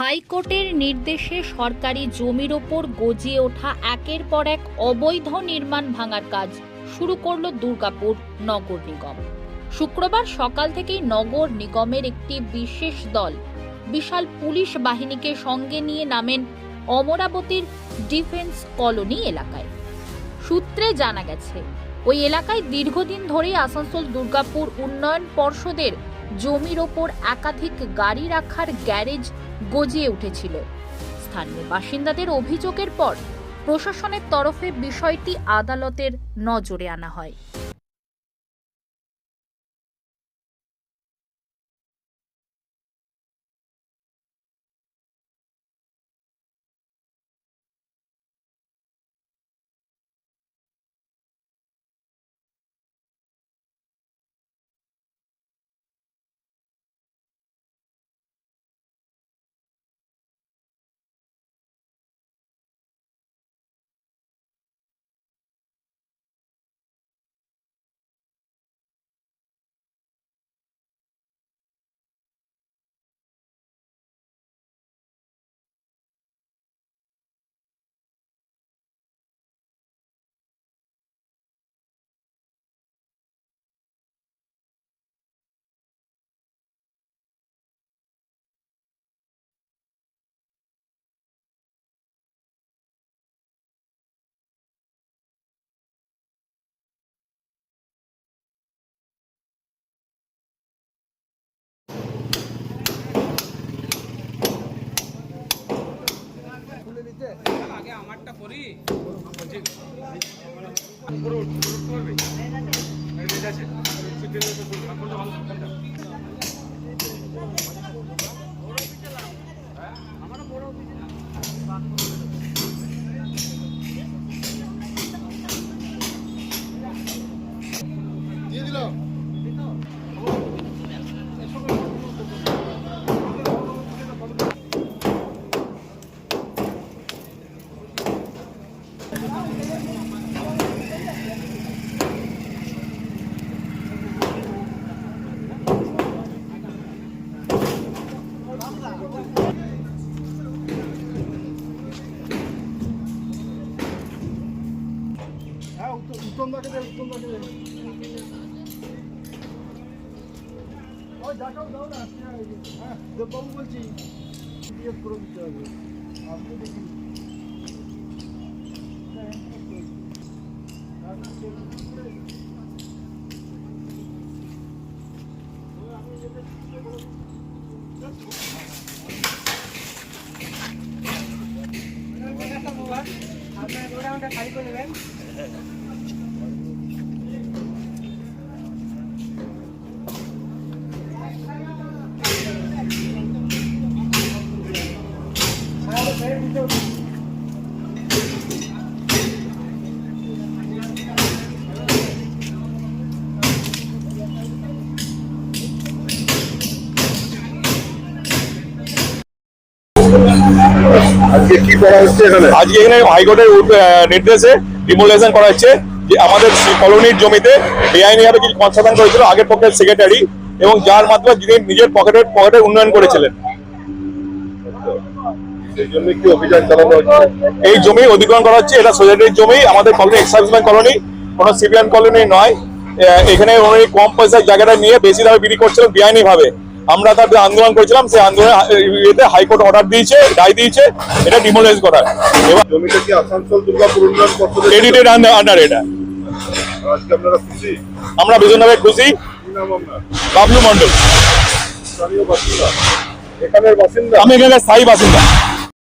হাইকোর্টের নির্দেশে সরকারি জমির ওপর গজিয়ে ওঠা একের পর এক অবৈধ নির্মাণ ভাঙার কাজ শুরু করল দুর্গাপুর নগর নিগম। শুক্রবার সকাল থেকেই নগর নিগমের একটি বিশেষ দল বিশাল পুলিশ বাহিনীকে সঙ্গে নিয়ে নামেন অমরাবতীর ডিফেন্স কলোনি এলাকায়। সূত্রে জানা গেছে, ওই এলাকায় দীর্ঘদিন ধরেই আসানসোল দুর্গাপুর উন্নয়ন পর্ষদের জমির ওপর একাধিক গাড়ি রাখার গ্যারেজ গজিয়ে উঠেছিল। স্থানীয় বাসিন্দাদের অভিযোগের পর প্রশাসনের তরফে বিষয়টি আদালতের নজরে আনা হয়। আগে আমারটা করি। ঠিক আছে। উত্তম উত্তম দাকে দে উত্তম দাকে দে ওই ডাকাও দাও না হ্যাঁ দেববাবু বলছি জিজ্ঞেস করে দিতে হবে আপনি দেখি আপনার গোডাউনটা খালি করে দেবেন আজকে কি করা হচ্ছে এখানে? আজকে এখানে হাইকোর্টের নির্দেশে ডিমোলেশন করা হচ্ছে যে আমাদের কলোনির জমিতে বেআইনিভাবে কিছু কনস্ট্রাকশন করেছিল আগের পক্ষের সেক্রেটারি এবং যার মাধ্যমে যিনি নিজের পকেটের পকেটের উন্নয়ন করেছিলেন। এই জমি অধিগ্রহণ করা হচ্ছে এটা সোসাইটির জমি আমাদের কলোনি এক্সার্ভিসম্যান কলোনি কোনো সিভিলিয়ান কলোনি নয়। এখানে উনি কম পয়সার জায়গাটা নিয়ে বেশি দামে বিক্রি করছিলেন বেআইনি ভাবে আমরা তার আন্দোলন করেছিলাম সেই আন্দোলনে হাইকোর্ট অর্ডার দিয়েছে রায় দিয়েছে এটা ডিমোলাইজ করার এবার ক্রেডিটেড আন্ডার এটা। আমরা ভীষণভাবে খুশি। বাবলু মন্ডল আমি এখানে স্থায়ী বাসিন্দা।